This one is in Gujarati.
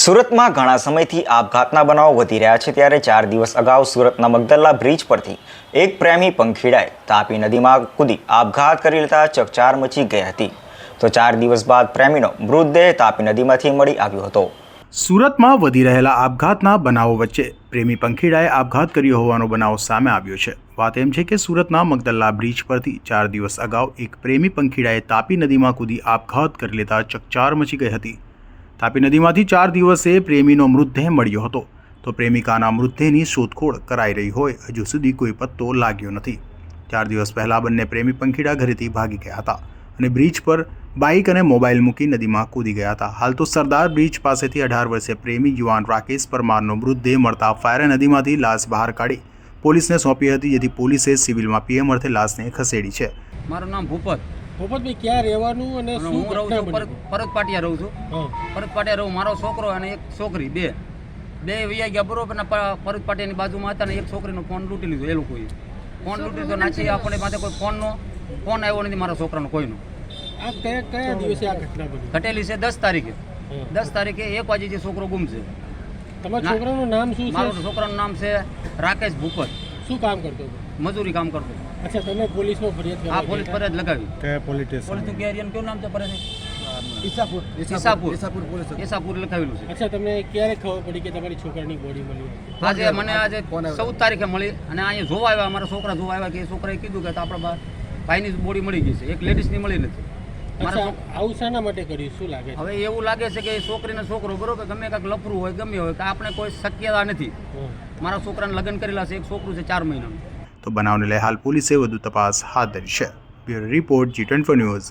સુરતમાં ઘણા સમયથી આપઘાતના બનાવો વધી રહ્યા છે ત્યારે ચાર દિવસ અગાઉ સુરતના મગદલ્લા બ્રિજ પરથી એક પ્રેમી પંખીડાએ તાપી નદીમાં કૂદી આપઘાત કરી લેતા ચકચાર મચી ગઈ હતી. તો ચાર દિવસ બાદ પ્રેમીનો મૃતદેહ તાપી નદીમાંથી મળી આવ્યો હતો. સુરતમાં વધી રહેલા આપઘાતના બનાવો વચ્ચે પ્રેમી પંખીડાએ આપઘાત કર્યો હોવાનો બનાવ સામે આવ્યો છે. વાત એમ છે કે સુરતના મગદલ્લા બ્રિજ પરથી ચાર દિવસ અગાઉ એક પ્રેમી પંખીડાએ તાપી નદીમાં કૂદી આપઘાત કરી લેતા ચકચાર મચી ગઈ હતી. તાપી નદીમાંથી ચાર દિવસે પ્રેમીનો મૃતદેહ મળ્યો હતો. તો પ્રેમિકાના મૃતદેહની શોધખોળ કરાઈ રહી હોય, હજુ સુધી કોઈ પત્તો લાગ્યો નથી. ચાર દિવસ પહેલા બંને પ્રેમી પંખીડા ઘરેથી ભાગી ગયા હતા અને બ્રિજ પર બાઇક અને મોબાઈલ મૂકી નદીમાં કૂદી ગયા હતા. હાલ તો સરદાર બ્રિજ પાસેથી અઢાર વર્ષીય પ્રેમી યુવાન રાકેશ પરમારનો મૃતદેહ મળતા ફાયરે નદીમાંથી લાશ બહાર કાઢી પોલીસને સોંપી હતી, જેથી પોલીસે સિવિલમાં પીએમ અર્થે લાશને ખસેડી છે. મારું નામ ભૂપત. ભૂપતભાઈ ક્યાં રહેવાનું અને શું હું રહું છું? પરત પાટિયા રહું છું. પરત પાટિયા રહું મારો છોકરો અને એક છોકરી બે. બે વૈયા ગયા બરોબર ને પરત પાટિયાની બાજુમાં હતા ને એક છોકરીનો ફોન લૂંટી લીધો એ લોકોએ ફોન લૂંટી લીધો નાખી આપણે માથે કોઈ ફોનનો ફોન આવ્યો નથી મારા છોકરાનો કોઈનો. આ કયા કયા દિવસે આ ઘટના બની? ઘટેલી છે દસ તારીખે. દસ તારીખે એક વાગે જે છોકરો ગુમ છે તમારા છોકરાનું નામ શું મારું છે છોકરાનું નામ છે રાકેશ ભૂપત. શું કામ કરતો હતો? મજૂરી કામ કરતો. અચ્છા તમે પોલીસમાં ફરિયાદ હા પોલીસ ફરિયાદ લગાવી. કે પોલીસ પોલીસનું કેરિયન કેવું નામ છે પરે ઈસાપુર. ઈસાપુર. ઈસાપુર લખાવેલું છે. અચ્છા તમને ક્યારે ખબર પડી કે તમારી છોકરાની બોડી મળી આજે મને આજે ચૌદ તારીખે મળી અને અહીંયા જોવા આવ્યા અમારા છોકરા જોવા આવ્યા કે છોકરાએ કીધું કે આપણા ભાઈની બોડી મળી ગઈ છે. એક લેડીઝની મળી નથી. મારા આવું શાના માટે કર્યું? શું લાગે હવે એવું લાગે છે કે એ છોકરીને છોકરો બરોબર ગમે કાંઈક લફરું હોય ગમે હોય કે આપણે કોઈ શક્યતા નથી. મારા છોકરાને લગ્ન કરેલા છે એક છોકરું છે ચાર મહિનાનું. તો બનાવને લઈ હાલ પોલીસે વધુ તપાસ હાથ ધરી છે. Bureau report G twenty news